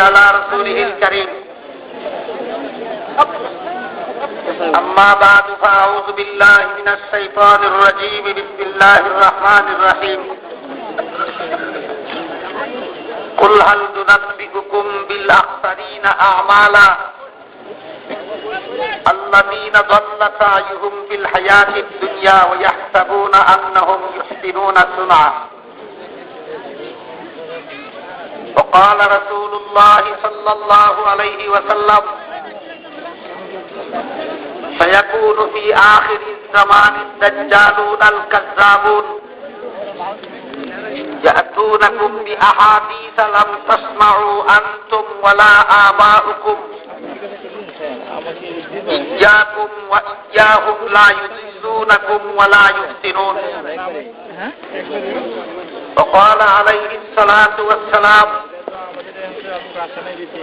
على رسوله الكريم. أما بعد فأعوذ بالله من الشيطان الرجيم. بسم الله الرحمن الرحيم. قل هل ننبئكم بالأخسرين أعمالا؟ الذين ضل سعيهم في الحياة الدنيا ويحسبون أنهم يحسنون صنعا. وقال رسول الله صلى الله عليه وسلم سيكون في آخر الزمان الدجالون الكذابون يأتونكم بأحاديث لم تسمعوا أنتم ولا آباؤكم. إياكم وإياهم لا يضلونكم ولا يفتنون. وقال عليه الصلاة والسلام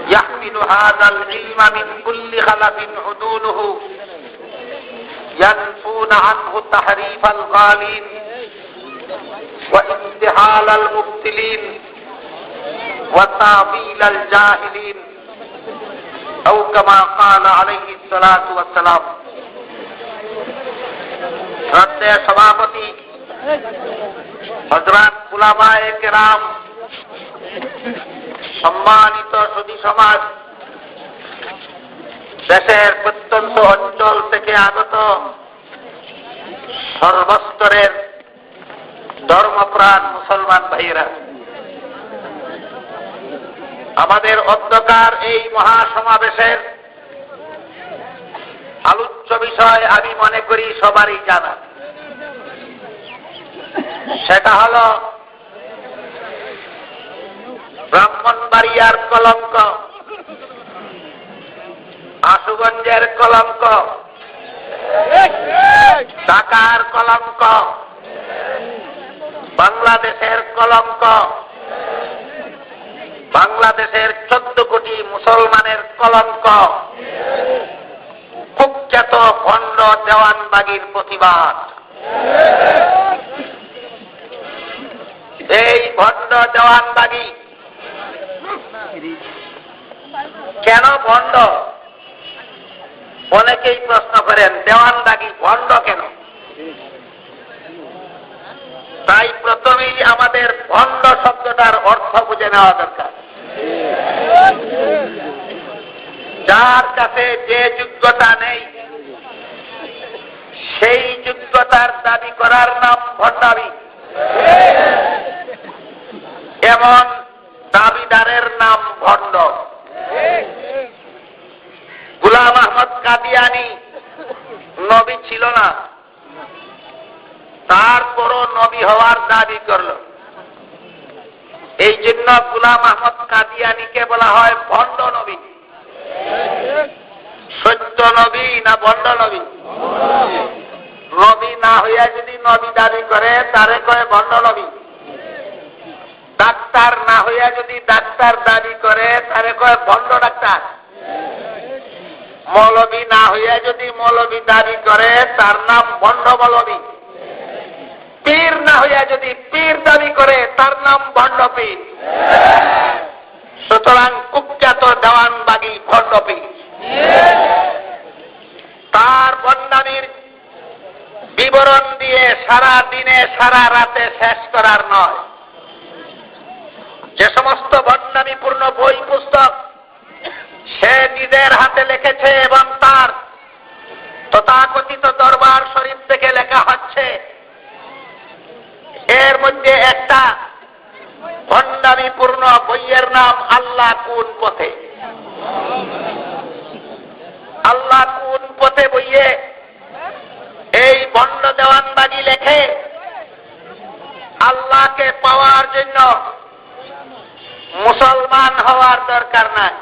يحمل هذا العلم من كل غلب عدوله. ينفون عنه تحريف الغالين وانتحال المبتلين وتعطيل الجاهلين أو كما قال عليه الصلاة والسلام. رد يا سبابتي হজরত ফুলামায় কেরাম, সম্মানিত সুদী সমাজ, দেশের প্রত্যন্ত অঞ্চল থেকে আগত সর্বস্তরের ধর্মপ্রাণ মুসলমান ভাইয়েরা, আমাদের অন্ধকার এই মহাসমাবেশের আলোচ্য বিষয় আমি মনে করি সবারই জানা। সেটা হল ব্রাহ্মণবাড়িয়ার কলঙ্ক, আশুগঞ্জের কলঙ্ক, ঢাকার কলঙ্ক, বাংলাদেশের কলঙ্ক, বাংলাদেশের চোদ্দ কোটি মুসলমানের কলঙ্ক, কুখ্যাত ভণ্ড দেওয়ানবাগির প্রতিবাদ। এই ভণ্ড দেওয়ানবাগি। কেন ভণ্ড অনেকেই প্রশ্ন করেন, দেওয়ানবাগি ভণ্ড কেন? তাই প্রথমেই আমাদের ভণ্ড শব্দটার অর্থ বুঝে নেওয়া দরকার। যার কাছে যে যোগ্যতা নেই, সেই যোগ্যতার দাবি করার নাম ভণ্ডামি। এমন দাবিদারের নাম ভণ্ড। গুলাম আহমদ কাদিয়ানি নবী ছিল না। তারপরও নবী হওয়ার দাবি করল। এই জন্য গুলাম আহমদ কাদিয়ানিকে বলা হয় ভণ্ড নবী। সত্য নবী না ভণ্ড নবী? নবী না হইয়া যদি নবী দাবি করে, তারে কয়ে ভণ্ড নবী? ডাক্তার না হইয়া যদি ডাক্তার দাবি করে তারে কয়ে ভণ্ড ডাক্তার? মৌলবী না হইয়া যদি মৌলবী দাবি করে, তার নাম ভণ্ড মৌলবী। পীর না হইয়া যদি পীর দাবি করে, তার নাম ভণ্ড পীর। সুতরাং কুখ্যাত দেওয়ানবাগি ভণ্ড পীর। তার বন্যানির বিবরণ দিয়ে সারা দিনে, সারা রাতে শেষ করার নয়। যে সমস্ত বন্যামিপূর্ণ বই পুস্তক সে নিজের হাতে লিখেছে এবং তার তথাকথিত দরবার শরীফ থেকে লেখা হচ্ছে। এর মধ্যে একটা ভণ্ডামিপূর্ণ বইয়ের নাম আল্লাহ কোন পথে? আল্লাহ কোন পথে বইয়ে এই ভণ্ড দেওয়ানবাজি লেখে? আল্লাহকে পাওয়ার জন্য মুসলমান হওয়ার দরকার নাই।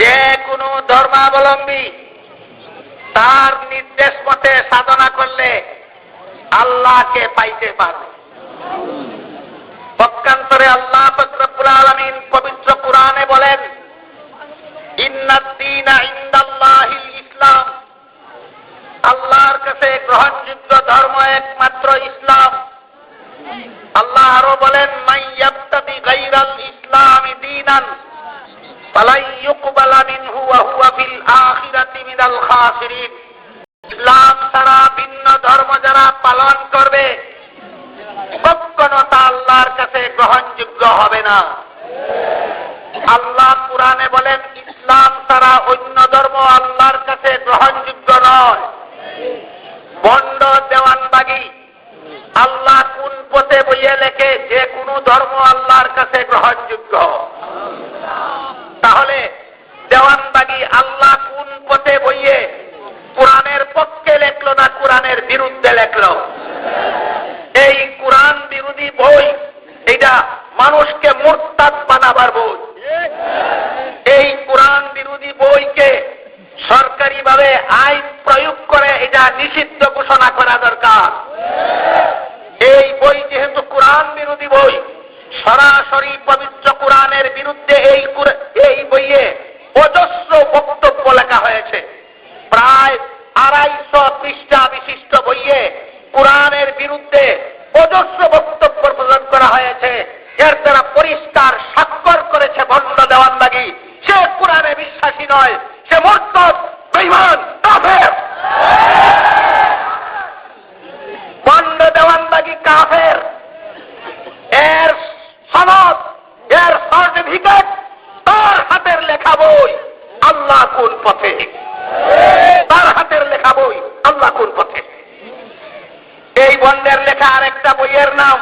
যে কোনো ধর্মাবলম্বী তার নির্দেশ মতে সাধনা করলে আল্লাহকে পাইতে পারবে। পক্ষান্তরে আল্লাহ ফকরবুল আলমিন পবিত্র কোরআনে বলেন ইসলাম। কাছে গ্রহণযোগ্য ধর্ম একমাত্র ইসলাম আল্লাহ আরও বলেন মাইয়াবতাদি গাইরাল ইসলামি দীনান ফালাই ইউকবালা মিনহু ওয়া হুয়া ফিল আখিরাতি মিনাল খাসিরিন ইসলাম ছাড়া ভিন্ন ধর্ম যারা পালন করবে কখনো তা আল্লাহর কাছে গ্রহণযোগ্য হবে না আল্লাহ কোরআনে বলেন ইসলাম ছাড়া অন্য ধর্ম আল্লাহর কাছে গ্রহণযোগ্য নয় বন্ড দেওয়ানবাগি আল্লাহ কোন পথে বইয়ে লেখে যে কোনো ধর্ম আল্লাহর কাছে গ্রহণযোগ্য তাহলে দেওয়ানবাগি আল্লাহ কোন পথে বইয়ে কোরআনের পক্ষে লেখলো না কোরআনের বিরুদ্ধে লেখলো এই কোরআন বিরোধী বই এটা মানুষকে মোরতাদ বানাবার বই। এই কোরআন বিরোধী বইকে সরকারিভাবে আইন প্রয়োগ করে এটা নিষিদ্ধ ঘোষণা করা দরকার। এই বই যেহেতু কোরআন বিরোধী বই, সরাসরি পবিত্র কোরআনের বিরুদ্ধে এই বইয়ে অজস্র বক্তব্য লেখা হয়েছে প্রায় আড়াইশো পৃষ্ঠা বিশিষ্ট বইয়ে কোরআনের বিরুদ্ধে অজস্র বক্তব্য প্রদান করা হয়েছে এর দ্বারা পরিষ্কার স্বাক্ষর করেছে বন্ড দেওয়ান লাগি সে কোরআনে বিশ্বাসী নয় সে মোর্তব বেইমান কাফের বন্ড দেওয়ান লাগি কাফের এর সনদ এর সার্টিফিকেট তার হাতের লেখা বই আল্লাহ কোন পথে তার হাতের লেখা বই আল্লাহ কোন পথে এই বন্ডের লেখা আরেকটা বইয়ের নাম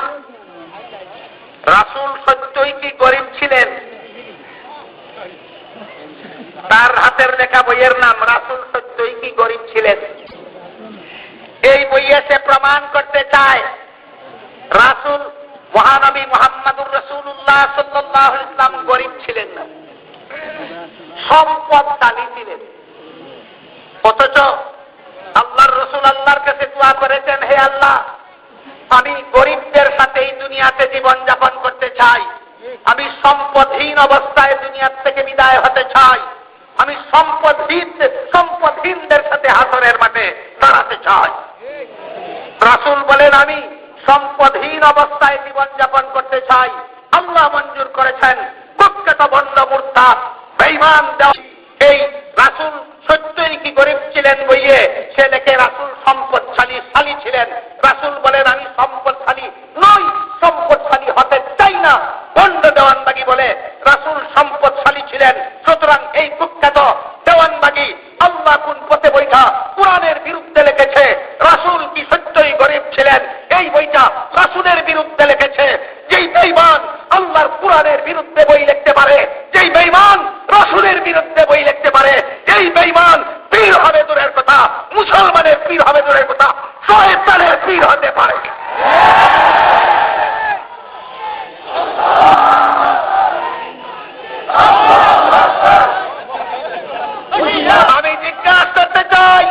রাসুল সত্যই কি গরিব ছিলেন তার হাতের লেখা বইয়ের নাম রাসুল সত্যই কি গরিব ছিলেন? এই বইয়ে সে প্রমাণ করতে চায়, রাসুল মহানবী মোহাম্মদুর রসুল্লাহ সাল্লাহ ইসলাম গরিব ছিলেন না। সম্পদশালী ছিলেন। অথচ আল্লাহর রসুল আল্লাহর কাছে দোয়া করেছেন, হে আল্লাহ, আমি গরিবদের সাথে এই দুনিয়াতে জীবন যাপন করতে চাই। আমি সম্পদহীন অবস্থায় দুনিয়ার থেকে বিদায় হতে চাই। আমি সম্পদহীন সম্পদহীনদের সাথে হাসরের মাঠে দাঁড়াতে চাই। রাসুল বলেন, আমি সম্পদহীন অবস্থায় জীবন যাপন করতে চাই। আল্লাহ মঞ্জুর করেছেন। কুখ্যাত বন্ধ মূর্তা বেইমান দেওয়া। এই রাসুল সত্যই কি গরিব ছিলেন বইয়ে সে লেখে রাসুল সম্পদশালী শালী ছিলেন রাসুল বলেন আমি সম্পদশালী নই সম্পদশালী হতে চাই না বন্ড দেওয়ানবাগি বলে রাসুল সম্পদশালী ছিলেন সুতরাং এই কুখ্যাত দেওয়ানবাগি আল্লাহ কোন পথে বইটা কোরআনের বিরুদ্ধে লিখেছে রাসুল কি সত্যই গরিব ছিলেন এই বইটা রাসুলের বিরুদ্ধে লিখেছে, যেই বেইমান আল্লাহর কোরআনের বিরুদ্ধে বই লিখতে পারে, যেই বেইমান রাসুলের বিরুদ্ধে বই লিখতে পারে, যেই বেইমান পীর হবে দূরের কথা, মুসলমানের পীর হবে দূরের কথা, শয়তানের পীর হতে পারে। আমি জিজ্ঞাসা করতে চাই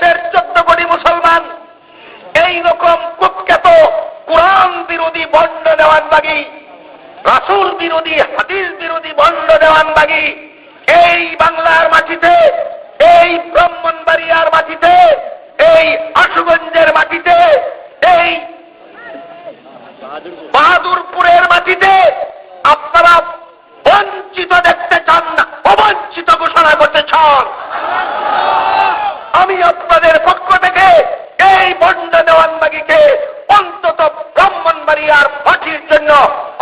বাংলাদেশের চোদ্দ কোটি মুসলমান, এই রকম কুখ্যাত কোরআন বিরোধী বন্ড দেওয়ান বাগি, রাসুল বিরোধী, হাদিস বিরোধী বন্ড দেওয়ান বাগি, এই বাংলার মাটিতে, এই ব্রাহ্মণবাড়িয়ার মাটিতে, এই আশুগঞ্জের মাটিতে এই বাহাদুরপুরের মাটিতে আপনারা বঞ্চিত দেখতে চান না অবঞ্চিত ঘোষণা করতে চান আমি আপনাদের পক্ষ থেকে এই বন্ড দেওয়ানবাগিকে অন্তত ব্রাহ্মণবাড়িয়ার মাটির জন্য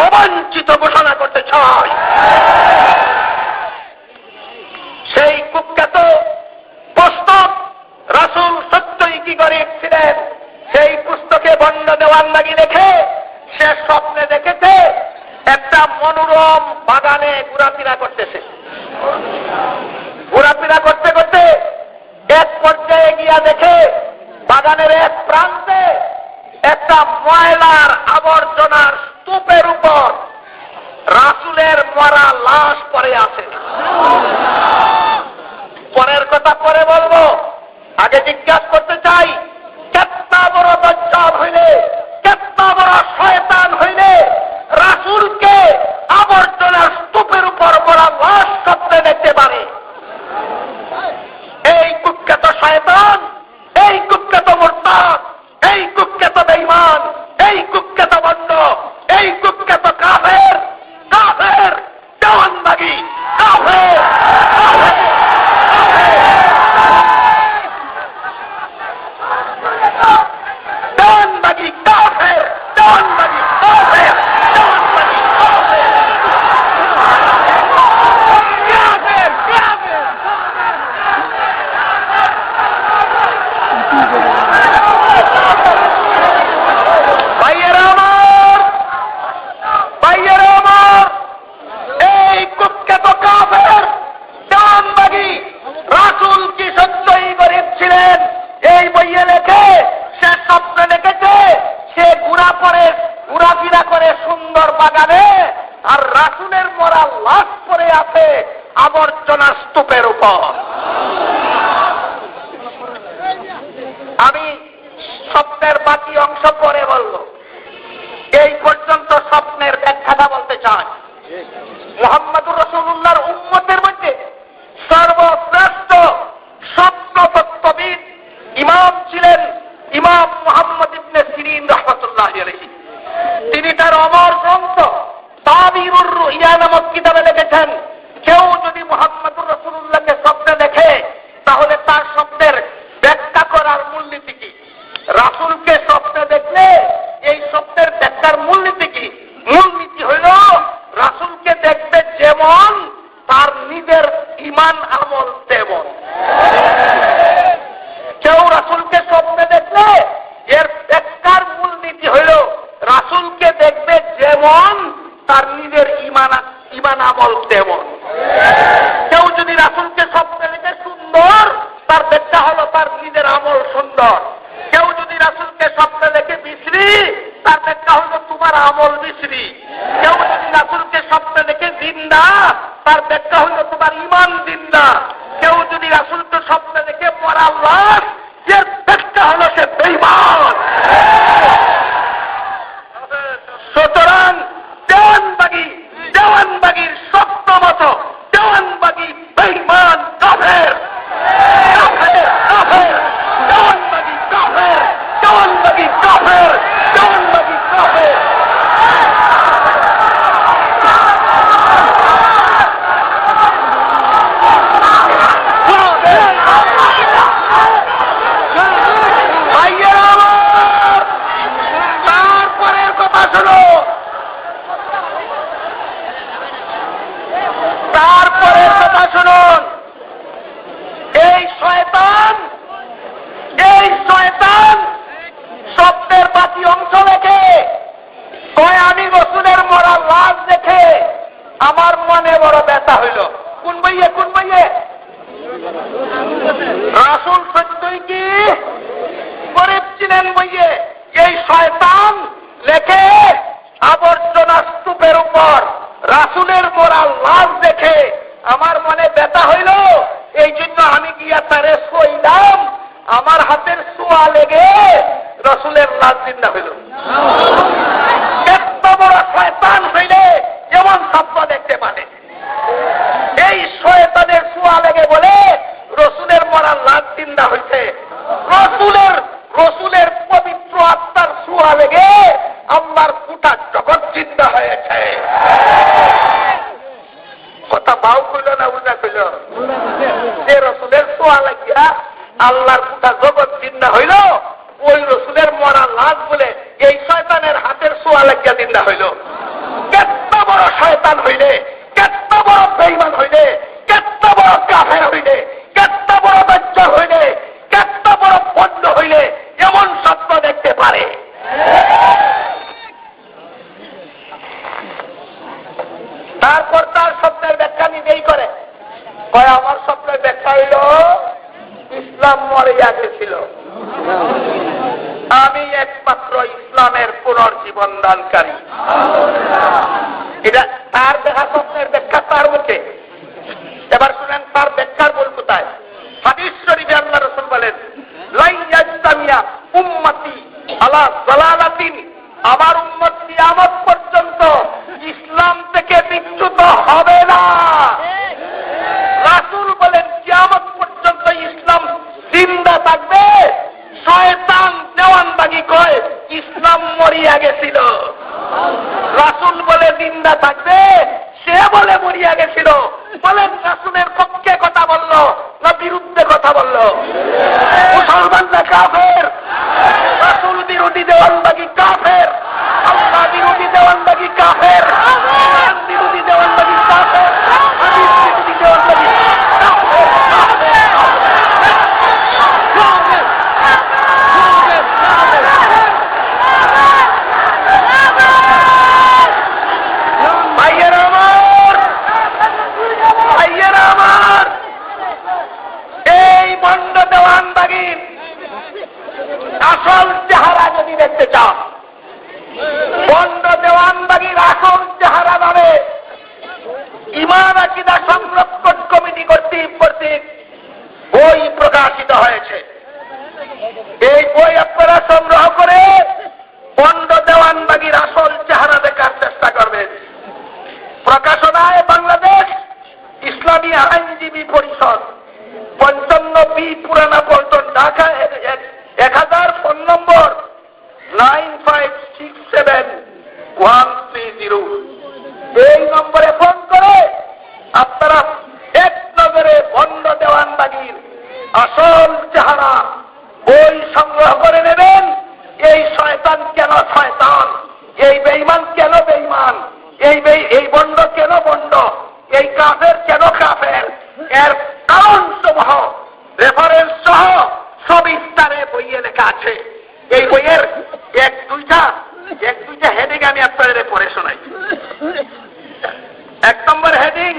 অবাঞ্ছিত ঘোষণা করতে চাই সেই কুখ্যাত পুস্তক রাসুল সত্যই কি গরিব ছিলেন সেই পুস্তকে বন্ড দেওয়ান লাগি লেখে সে স্বপ্নে দেখেছে একটা মনোরম বাগানে ঘোরাফেরা করতেছে ঘোরাফেরা করতে করতে এক পর্যায়ে গিয়া দেখে বাগানের এক প্রান্তে একটা ময়লার আবর্জনার স্তূপের উপর রাসুলের মরা লাশ পরে আছে। পরের কথা পরে বলব, আগে জিজ্ঞাসা করতে চাই স্বপ্নের বাকি অংশ পরে বলল এই পর্যন্ত স্বপ্নের ব্যাখ্যাটা বলতে চায় মোহাম্মদুর রসুল্লাহর fitna filo. কয় আমার স্বপ্নে দেখাইল ইসলাম মরে গেছিল। আমি একমাত্র ইসলামের পুনর্জীবন দানকারী জিন্দা থাকবে? সে বলে মরিয়া গেছিল। বলেন, রাসুলের পক্ষে কথা বলল, না বিরুদ্ধে কথা বলল? মুসলমান না কাফের। রাসুল বিরোধী দেওয়াল আসল চেহারা। বই সংগ্রহ করে নেবেন। এই শয়তান কেন শয়তান? এই বেইমান কেন বেইমান এই এই বন্ড কেন বন্ড? এই কাফের কেন কাফের? এর কারণ সমূহ রেফারেন্স সহ সব ইস্তারে বইয়ে লেখা আছে। এই বইয়ের এক দুইটা এক দুইটা হেডিং আমি আপনাদের পড়ে শোনাই। এক নম্বর হেডিং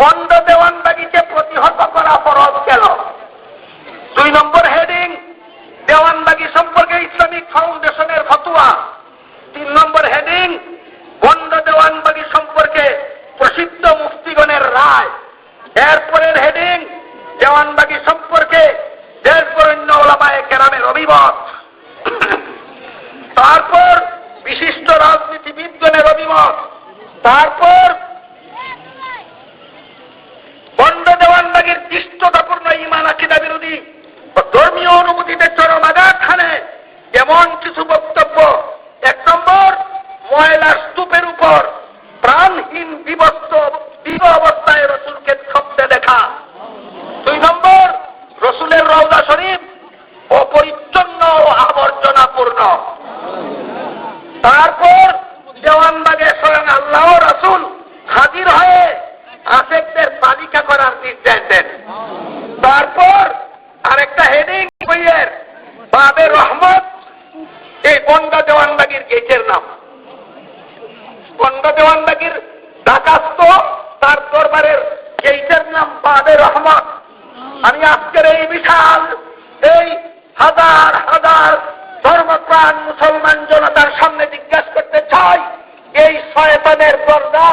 বন্ড দেওয়ানবাগিকে প্রতিহত করা ফরজ কেন দুই নম্বর হেডিং দেওয়ানবাগি সম্পর্কে ইসলামিক ফাউন্ডেশনের ফতুয়া তিন নম্বর হেডিং বন্ড দেওয়ানবাগি সম্পর্কে প্রসিদ্ধ মুফতিগণের রায় এরপরের হেডিং দেওয়ানবাগি সম্পর্কে দেশ বরণ্য ওলামায় কেরামের অভিমত তারপর বিশিষ্ট রাজনীতিবিদগণের অভিমত। তারপর বন্ড দেওয়ানবাগির দৃষ্টতাপূর্ণ ইমান আকিদা বিরোধী ধর্মীয় অনুভূতিতে চরম আঘাত খানে এমন কিছু বক্তব্য। এক নম্বর, ময়লার স্তূপের উপর প্রাণহীন বিবস্ত বিব অবস্থায় রসুলকে ছপতে দেখা দুই নম্বর রসুলের রওজা শরীফ অপরিচ্ছন্ন ও আবর্জনাপূর্ণ তারপর দেওয়ানবাগে স্বয়ং আল্লাহ রাসুল হাজির হয়ে আশেকদের তালিকা করার নির্দেশ দেন। তারপর আরেকটা হেডিং বইয়ের বাবে রহমত, এই বন্ডা দেওয়ানবাগির গেটের নাম। বন্ডা দেওয়ানবাগির ডাকাস্ত, তার দরবারের গেটের নাম বাবে রহমত। আমি আজকের এই বিশাল, এই হাজার হাজার ধর্মপ্রাণ মুসলমান জনতার সামনে জিজ্ঞাসা করতে চাই, এই শয়তানের দরজা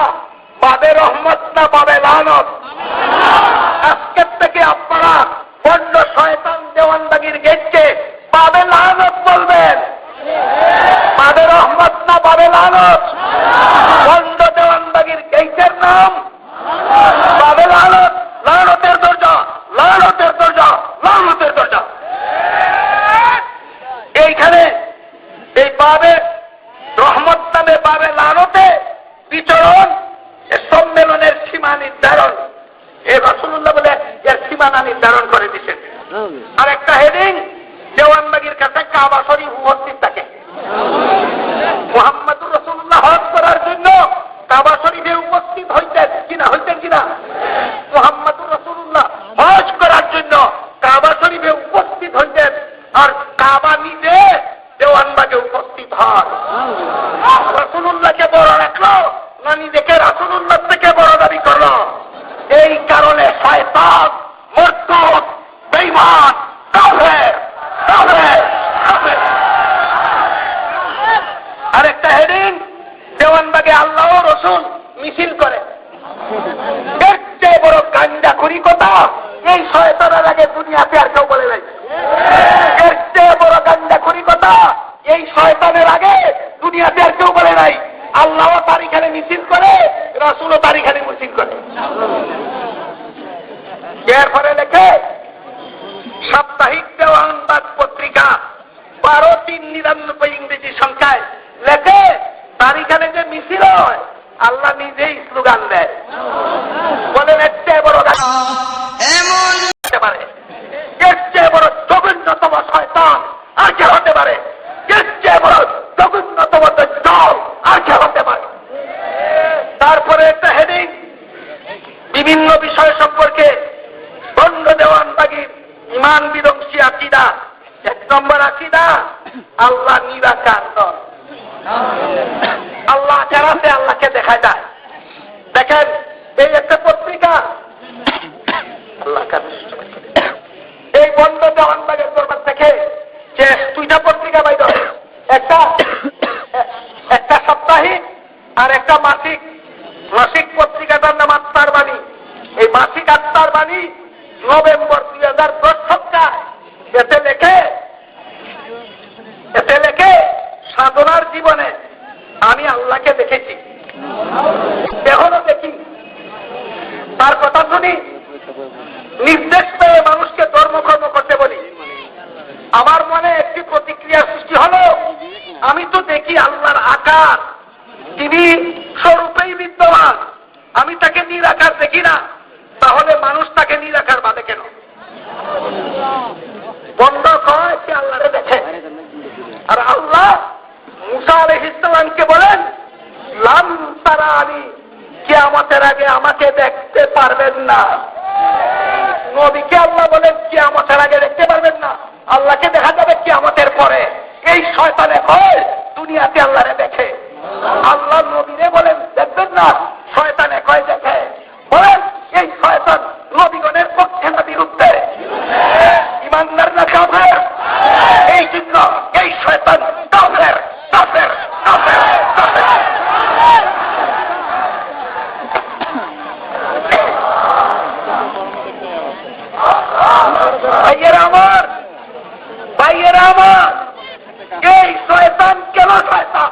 বাবে রহমত না বাবে লানত? আজকের থেকে আপনারা বন্ড শয়তান দেওয়ানবাগির গেটকে বাবে লানত বলবেন। বাবে রহমত না বাবে লানত? বন্ড দেওয়ানবাগির গেটের নাম? বাবে দরজা লানতের দরজা? লানতের দরজা এইখানে বাবে রহমত নামে পাবে লালতে বিচরণ এ সম্মেলনের সীমা নির্ধারণ। এ রসুল্লাহ বলে এর সীমানা নির্ধারণ করে দিচ্ছেন আর একটা হেডিং দেওয়ানবাগির কাছে কাবা শরীফ উপস্থিত থাকে মোহাম্মদুর রসুল্লাহ হজ করার জন্য কাবা শরীফে উপস্থিত হইতেন কিনা হইতেন কিনা মোহাম্মদুর রসুল্লাহ হজ করার জন্য কাবা শরীফে উপস্থিত হইতেন আর কাবা নিজে দেওয়ানবাগে উপস্থিত হয় রসুল্লাহকে বড় রাখল না নিজেকে রসুল্লাহ থেকে বড় দাবি করল এই কারণে শয়তান মর্তদ বেইমান কাফের কাফের কাফের আরেকটা হেডিং দেওয়ানবাগে আল্লাহ রসুন মিছিল করে। চেয়ে বড় গাঞ্জা করি কথা এই শয়তানের আগে দুনিয়াতে আর কেউ বলে নাই। এর চেয়ে বড় করি কথা এই শয়তানের আগে দুনিয়াতে আর কেউ বলে নাই। আল্লাহ তারিখানে মিছিল করে রসুলও তারিখানে মিছিল করে। এরপরে লেখে, সাপ্তাহিক দেওয়ানবাদ পত্রিকা, বারো তিন নিরানব্বই ইংরেজি সংখ্যায় লেখে তারিখানে যে মিছিল হয় আল্লাহ নিজেই স্লোগান দেয়। বলেন এর চেয়ে বড় গাছ এমন হতে পারে। এর চেয়ে বড় জঘন্যতম শয়তান আর কে হতে পারে? এর চেয়ে বড় জঘন্যতম দল আর কে হতে পারে তারপরে একটা হেডিং বিভিন্ন বিষয় সম্পর্কে বন্ধ দেওয়ান বাগির ইমান বিধ্বংসী আকিদা এক নম্বর আকিদা আল্লাহ নিরাকার নয় আল্লাহ যারাতে আল্লাহকে দেখা যায় দেখেন এই একটা পত্রিকা আল্লাহ কাছে এই বন্ধ দেওয়ানবাগের দরবার থেকে যে দুইটা পত্রিকা বাইর হয়। একটা একটা সাপ্তাহিক আর একটা মাসিক মাসিক পত্রিকাটার নাম আত্মার বাণী এই মাসিক আত্মার বাণী নভেম্বর দুই হাজার দশ সপ্তাহ এতে লেখে এতে লেখে সাধনার জীবনে আমি আল্লাহকে দেখেছি এখনও দেখি শুনি নির্দেশ পেয়ে মানুষকে ধর্মকর্ম করতে বলি, আমার মনে একটি প্রতিক্রিয়া সৃষ্টি হলো, আমি তো দেখি আল্লাহর আকার। তিনি স্বরূপেই বিদ্যমান। আমি তাকে নিরাকার দেখি না। তাহলে মানুষ তাকে নিরাকার বাদে কেন? বন্ধ কয় সে আল্লাহরে দেখে। আর আল্লাহ মুসা আলহ ইসলামকে বলেন, লাম তারা আমি কিয়ামতের আগে আমাকে দেখতে পারবেন না। নবীকে আল্লাহ বলেন কেয়ামতের আগে দেখতে পারবেন না। আল্লাহকে দেখা যাবে কেয়ামতের পরে। এই শয়তানে হয় দুনিয়াতে আল্লাহরে দেখে। আল্লাহ নবীরে বলেন, দেখবেন না শয়তানে কয় দেখে বলেন এই শয়তান নবীগণের পক্ষে না বিরুদ্ধে ইমানদার না কাফের এই জন্য এই শয়তান কাফের কাফের কাফের কাফের ভাইয়েরা আমার ভাইয়েরা আমার এই শয়তান কেন শয়তান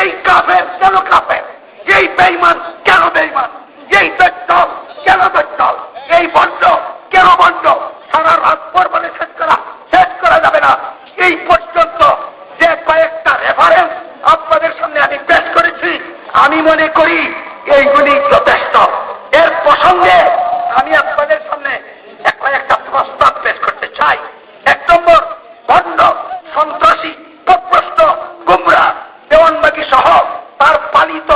এই কাফের কেন কাফের এই বেইমান কেন বেইমান এই দল কেন দল এই বন্ড কেন বন্ড সারা রাত পর বলে শেষ করা শেষ করা যাবে না এই পর্যন্ত যে কয়েকটা রেফারেন্স আপনাদের সামনে আমি পেশ করেছি আমি মনে করি এইগুলি যথেষ্ট এর প্রসঙ্গে আমি আপনাদের সামনে এক কয়েকটা প্রস্তাব পেশ করতে চাই এক নম্বর বন্ড সন্ত্রাসী প্রশ্ন গুমরা দেওয়ানবাগি সহ তার পালিত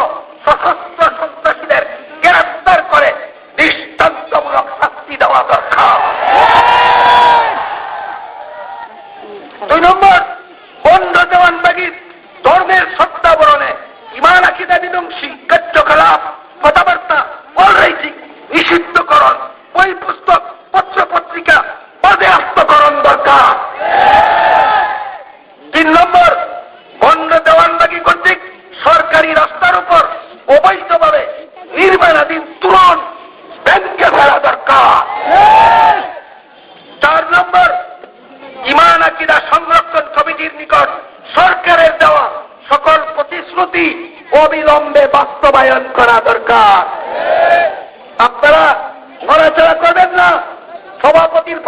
সশস্ত্র সন্ত্রাসীদের গ্রেফতার করে দৃষ্টান্তমূলক শাস্তি দেওয়া দরকার দুই নম্বর বন্ড দেওয়ানবাগির ধর্মের সত্তাবরণে ইমান আকিদা বিধ্বংসী কার্যকলাপ কথাবার্তা অলরাইটিং নিষিদ্ধকরণ বই পুস্তক পত্র পত্রিকা বাজেয়াপ্তকরণ দরকার তিন নম্বর বন্ড দেওয়ানবাগি কর্তৃক সরকারি রাস্তার উপর অবৈধভাবে নির্মাণাধীন তুরন ব্যাংকে ফেলা দরকার চার নম্বর। ইমান, আকিদা সংরক্ষণ কমিটির নিকট সরকারের দেওয়া সকল প্রতিশ্রুতি অবিলম্বে বাস্তবায়ন করা দরকার। আপনারা নড়াচড়া করবেন না। সভাপতির